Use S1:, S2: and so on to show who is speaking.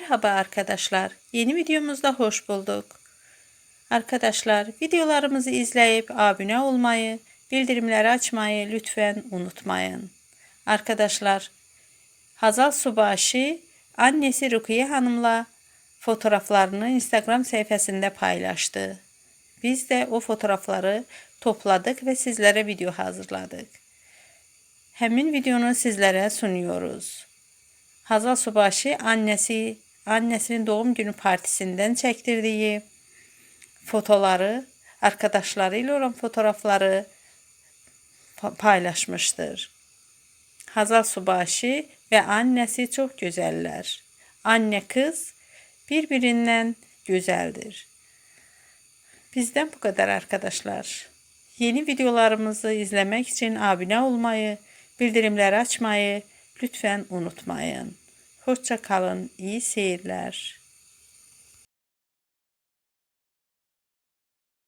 S1: Merhaba arkadaşlar. Yeni videomuzda hoş bulduk. Arkadaşlar videolarımızı izleyip abone olmayı, bildirimleri açmayı lütfen unutmayın. Arkadaşlar Hazal Subaşı annesi Rukiye Hanım'la fotoğraflarını Instagram sayfasında paylaştı. Biz de o fotoğrafları topladık ve sizlere video hazırladık. Həmin videonu sizlere sunuyoruz. Hazal Subaşı annesi annesinin doğum günü partisinden çektirdiği fotoları, arkadaşlarıyla olan fotoğrafları pa- paylaşmıştır. Hazal Subaşı ve annesi çok güzeller. Anne kız birbirinden güzeldir. Bizden bu kadar arkadaşlar. Yeni videolarımızı izlemek için abone olmayı, bildirimleri açmayı lütfen unutmayın. Hoşça kalın, iyi seyirler.